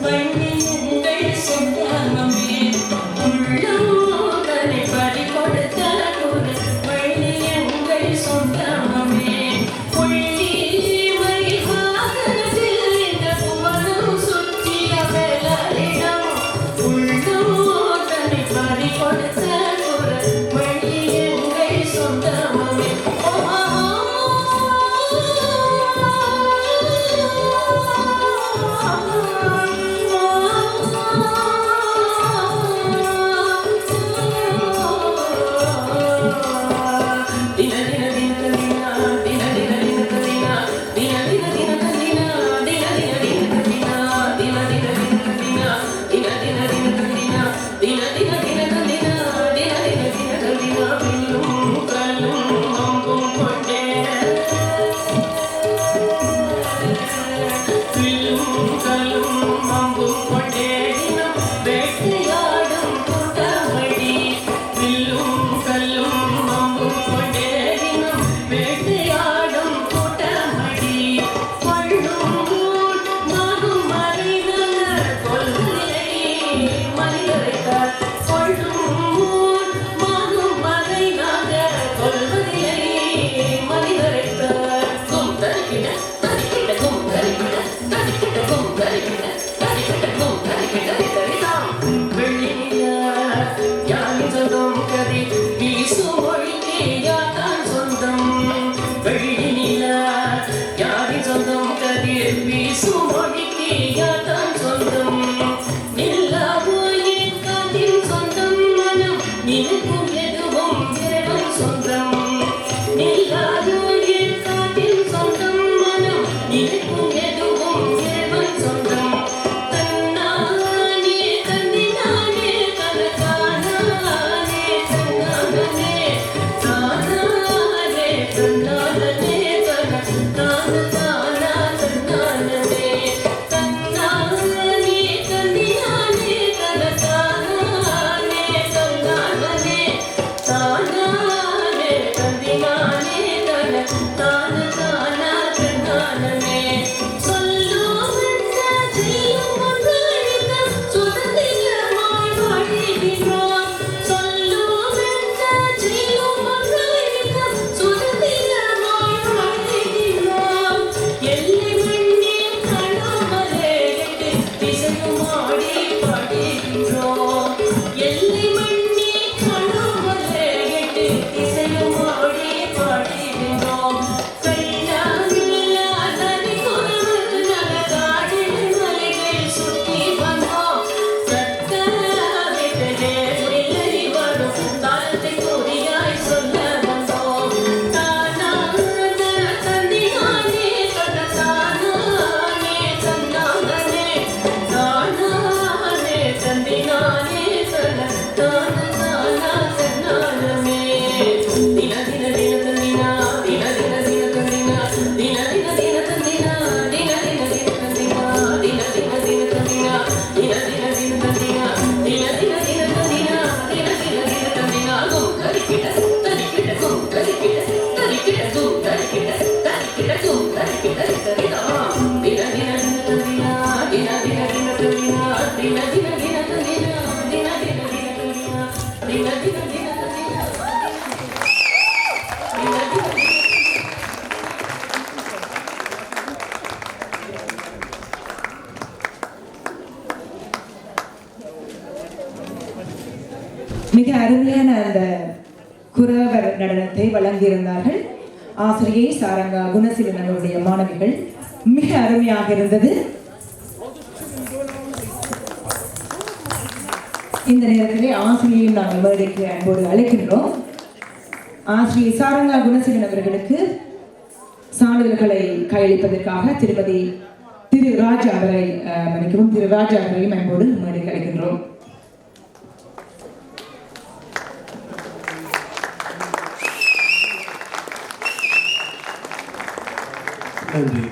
explain You. మీ సోడికి యదా nothing, na na no. மிக அருமையான அந்த குரவர் நடனத்தை வழங்கியிருந்தார்கள். ஆசிரியை சாரங்கா குணசீலனுடைய மாணவிகள் மிக அருமையாக இருந்தது. இந்த நேரத்திலே ஆசிரியையும் நாம் மேடைக்கு அன்போடு அழைக்கின்றோம். ஆசிரியை சாரங்கா குணசீலன் அவர்களுக்கு சான்றிதழ்களை கையளிப்பதற்காக திருப்பதி திரு ராஜா அவரை மன்னிக்கவும் திரு ராஜா அவரையும் அன்போடு மேடைக்கு அழைக்கின்றோம். Amen.